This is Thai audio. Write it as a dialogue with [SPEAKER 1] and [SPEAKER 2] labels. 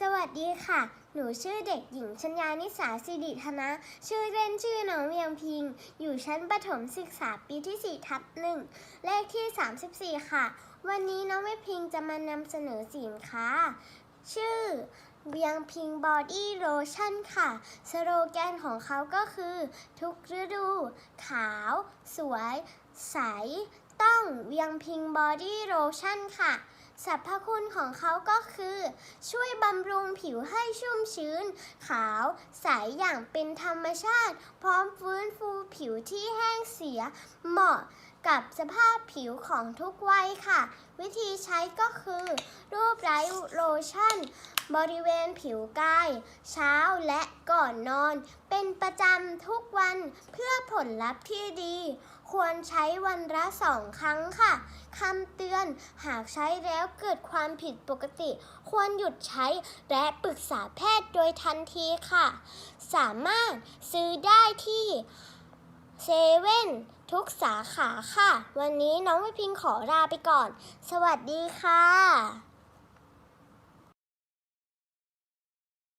[SPEAKER 1] สวัสดีค่ะ หนูชื่อเด็กหญิงชัญญานิสาสิริธนะ ชื่อเล่นชื่อน้องเวียงพิง อยู่ชั้นประถมศึกษาปีที่ 4 ทับหนึ่ง เลขที่ 34 ค่ะ วันนี้น้องเวียงพิงจะมานำเสนอสินค้า ชื่อเวียงพิงบอดี้โลชั่นค่ะ สโลแกนของเขาก็คือ ทุกฤดู ขาว สวย ใส ต้องเวียงพิงบอดี้โลชั่นค่ะ สรรพคุณของเขาก็คือ ช่วยบำรุงผิวให้ชุ่มชื้น ขาวใสอย่างเป็นธรรมชาติ พร้อมฟื้นฟูผิวที่แห้งเสีย เหมาะกับสภาพผิวของทุกวัยค่ะ วิธีใช้ก็คือ รูปไร้โลชั่น บริเวณผิวกาย เช้าและก่อนนอน เป็นประจำทุกวันเพื่อผลลัพธ์ที่ดี ควรใช้วันละสองครั้งค่ะคำเตือนหากใช้แล้วเกิดความผิดปกติ ควรหยุดใช้และปรึกษาแพทย์โดยทันทีค่ะ สามารถซื้อได้ที่เซเว่นทุกสาขาค่ะ วันนี้น้องวิพิงขอลาไปก่อน สวัสดีค่ะ